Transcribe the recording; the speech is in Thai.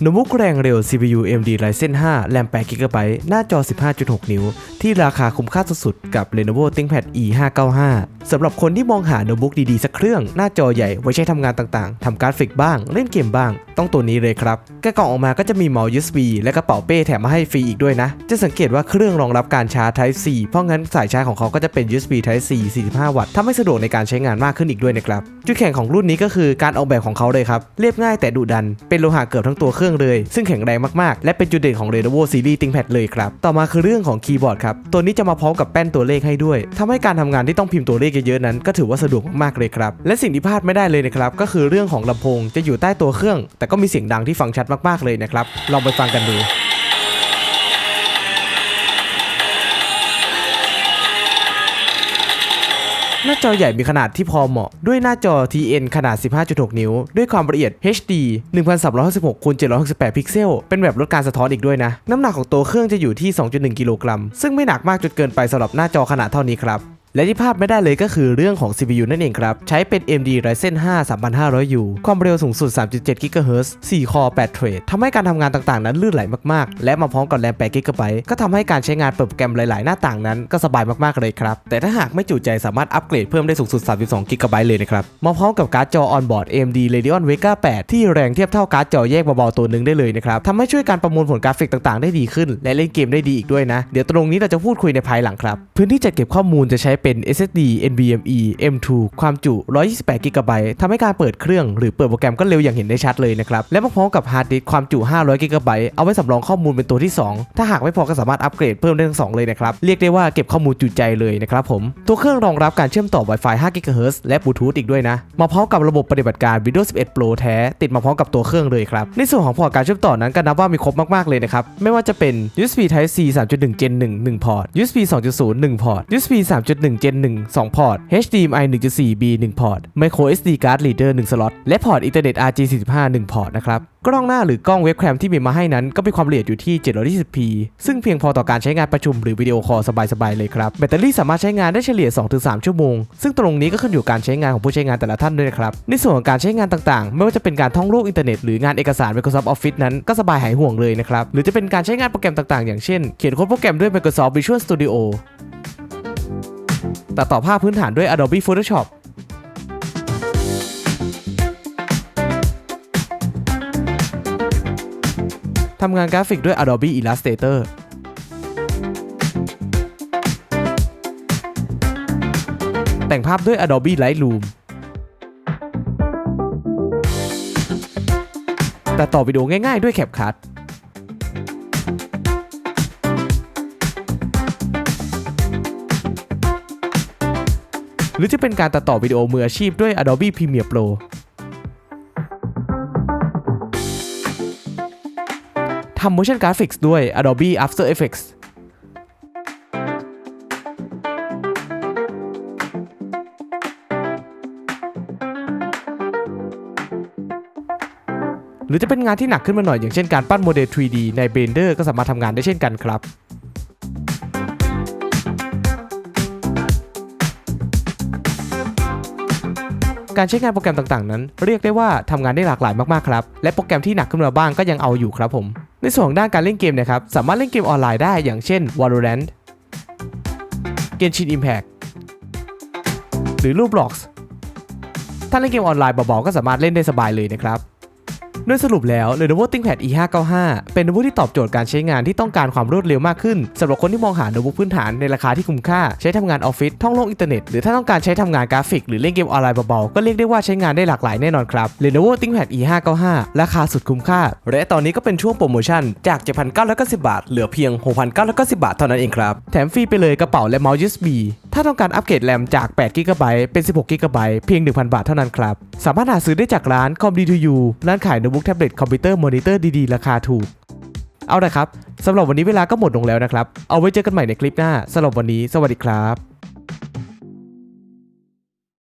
โน้ตบุ๊กแรงเร็ว CPU AMD Ryzen 5แรม8 GB หน้าจอ 15.6 นิ้ว ที่ราคาคุ้มค่าสุดๆ กับ Lenovo ThinkPad E595 สำหรับคนที่มองหาโน้ตบุ๊กดีๆ สักเครื่อง หน้าจอใหญ่ไว้ใช้ทำงานต่างๆ ทำกราฟิกบ้าง เล่นเกมบ้าง ต้องตัวนี้เลยครับแกะกล่องออกมาก็จะมีเมาส์ USB และกระเป๋าเป้แถมมาให้ฟรีอีกด้วยนะ จะสังเกตว่าเครื่องรองรับการชาร์จ Type C เพราะงั้นสายชาร์จของเขาก็จะเป็น USB Type C 45 วัตต์ทำให้สะดวกในการใช้งานมากขึ้นอีกด้วยนะครับจุดแข็งของรุ่นนี้ก็คือการออกแบบของเขาเลยครับเรียบง่ายแต่ดุดัน เป็นโลหะเกือบทั้งตัวเครื่องเลย ซึ่งแข็งแรงมากๆ และเป็นจุดเด่นของ Lenovo Series ThinkPad เลยครับต่อมาคือเรื่องของคีย์บอร์ดครับตัวนี้จะมาพร้อมกับแป้นตัวเลขให้ด้วยทำให้การทำงานที่ต้องพิมพ์ตัวเลขเยอะๆนั้น ก็ถือว่าสะดวกมากๆเลยครับ และสิ่งที่พลาดไม่ได้เลยนะครับ ก็คือเรื่องของลำโพงจะอยู่ใต้ตัวเครื่อง แต่ก็มีเสียงดังที่ฟังชัดมากๆเลยนะครับ ลองไปฟังกันดู น้าจอใหญ่มีขนาดที่พอเหมาะ ด้วยหน้าจอ TN ขนาด 15.6 นิ้ว ด้วยความละเอียด HD 1366คูณ768 พิกเซล เป็นแบบลดการสะท้อนอีกด้วยนะ น้ำหนักของตัวเครื่องจะอยู่ที่ 2.1 กิโลกรัม ซึ่งไม่หนักมากจนเกินไปสำหรับหน้าจอขนาดเท่านี้ครับ และที่พลาดไม่ได้เลยก็คือเรื่องของ CPU นั่นเองครับ ใช้เป็น AMD Ryzen 5 3500U ความเร็วสูงสุด 3.7 GHz 4 คอ8เทรดทำให้การทำงานต่างๆ นั้นลื่นไหลมากๆ และมาพร้อมกับแรม8 GB ก็ทำให้การใช้งานเปิดโปรแกรมหลายๆ หน้าต่างนั้นก็สบายมากๆเลยครับ แต่ถ้าหากไม่จุใจสามารถอัปเกรดเพิ่มได้สูงสุด 32 GB เลยนะครับมาพร้อมกับการ์ดจอ on-board AMD Radeon Vega 8 ที่แรงเทียบเท่าการ์ดจอแยกเบาๆตัวหนึ่งได้เลยนะครับทำให้ช่วยการประมวลผลกราฟิกต่างๆ ได้ดีขึ้น และเล่นเกมได้ดีอีกด้วยนะ เดี๋ยวตรงนี้เราจะพูดคุยในภายหลังครับพื้นที่จัดเก็บข้อมูลจะใช้เป็น SSD NVMe M2 ความจุ 128 GB ทำให้การเปิดเครื่องหรือเปิดโปรแกรมก็เร็วอย่างเห็นได้ชัดเลยนะครับ และมาพร้อมกับฮาร์ดดิสก์ความจุ 500 GB เอาไว้สำรองข้อมูลเป็นตัวที่ 2 ถ้าหากไม่พอก็สามารถอัปเกรดเพิ่มได้ทั้งสองเลยนะครับ เรียกได้ว่าเก็บข้อมูลจุใจเลยนะครับผม ตัวเครื่องรองรับการเชื่อมต่อ Wi-Fi 5 GHz และบลูทูธอีกด้วยนะ มาพร้อมกับระบบปฏิบัติการ Windows 11 Pro แท้ ติดมาพร้อมกับตัวเครื่องเลยครับ ในส่วนของพอร์ตการเชื่อมต่อนั้นก็นับว่ามีครบมากๆเลยนะครับ ไม่ว่าจะเป็น USB Type C 3.1 Gen 1 1พอร์ต USB 2.0 1พอร์ต USB 3.1 Gen 1 2 พอร์ต HDMI 1.4B 1 พอร์ต Micro SD card reader 1 สล็อต และพอร์ต Ethernet RJ45 1 พอร์ตนะครับ กล้องหน้าหรือกล้องเว็บแคมที่มีมาให้นั้นก็มีความละเอียดอยู่ที่ 720p ซึ่งเพียงพอต่อการใช้งานประชุมหรือวิดีโอคอลสบายๆเลยครับ แบตเตอรี่สามารถใช้งานได้เฉลี่ย 2-3 ชั่วโมง ซึ่งตรงนี้ก็ขึ้นอยู่กับการใช้งานของผู้ใช้งานแต่ละท่านด้วยนะครับ ในส่วนของการใช้งานต่างๆ ไม่ว่าจะเป็นการท่องโลกอินเทอร์เน็ตหรืองานเอกสาร Microsoft Office นั้นก็สบายหายห่วงเลยนะครับ หรือจะเป็นการใช้งานโปรแกรมต่างๆ อย่างเช่น เขียนโค้ดโปรแกรมด้วย Microsoft Visual Studio ตัดต่อภาพพื้นฐานด้วย Adobe Photoshop ทำงานกราฟิกด้วย Adobe Illustrator แต่งภาพด้วย Adobe Lightroom แต่ต่อวิดีโอง่ายๆด้วย CapCut หรือจะเป็นการตัดต่อวิดีโอมืออาชีพด้วย Adobe Premiere Pro ทำ motion graphics ด้วย Adobe After Effects หรือจะเป็นงานที่หนักขึ้นมาหน่อยอย่างเช่นการปั้นโมเดล 3D ใน Blender ก็สามารถทำงานได้เช่นกันครับ การใช้งานโปรแกรมต่างๆนั้น เรียกได้ว่าทำงานได้หลากหลายมากๆครับและโปรแกรมที่หนักขึ้นมาบ้างก็ยังเอาอยู่ครับผมในส่วนของด้านการเล่นเกมนะครับสามารถเล่นเกมออนไลน์ได้อย่างเช่น Valorant Genshin Impact หรือ Roblox ถ้าเล่นเกมออนไลน์เบาๆก็สามารถเล่นได้สบายเลยนะครับ โดยสรุปแล้ว Lenovo ThinkPad E595 เป็นโน้ตบุ๊กที่ตอบโจทย์การใช้งานที่ต้องการความรวดเร็วมากขึ้นสำหรับคนที่มองหาโน้ตบุ๊กพื้นฐานในราคาที่คุ้มค่า ใช้ทำงานออฟฟิศท่องโลกอินเทอร์เน็ตหรือถ้าต้องการใช้ทำงานกราฟิก หรือเล่นเกมออนไลน์เบาๆก็เรียกได้ว่าใช้งานได้หลากหลายแน่นอนครับ Lenovo ThinkPad E595 ราคาสุดคุ้มค่า และตอนนี้ก็เป็นช่วงโปรโมชั่นจาก 7,990 บาท เหลือเพียง 6,990 บาทเท่านั้นเองครับแถมฟรีไปเลยกระเป๋าและเมาส์ USB ถ้าต้องการอัปเกรดแรมจาก8 g b เป็น 16 g b เพียง 1,000 บาทเท่านั้นครับสามารถหาซื้อได้จากร้าน Com.D2U ร้านขายโน้ตบุ๊กแท็บเล็ตคอมพิวเตอร์มอนิเตอร์ดีๆ ราคาถูก เอาละครับสำหรับวันนี้เวลาก็หมดลงแล้วนะครับ เอาไว้เจอกันใหม่ในคลิปหน้าสำหรับวันนี้ สวัสดีครับ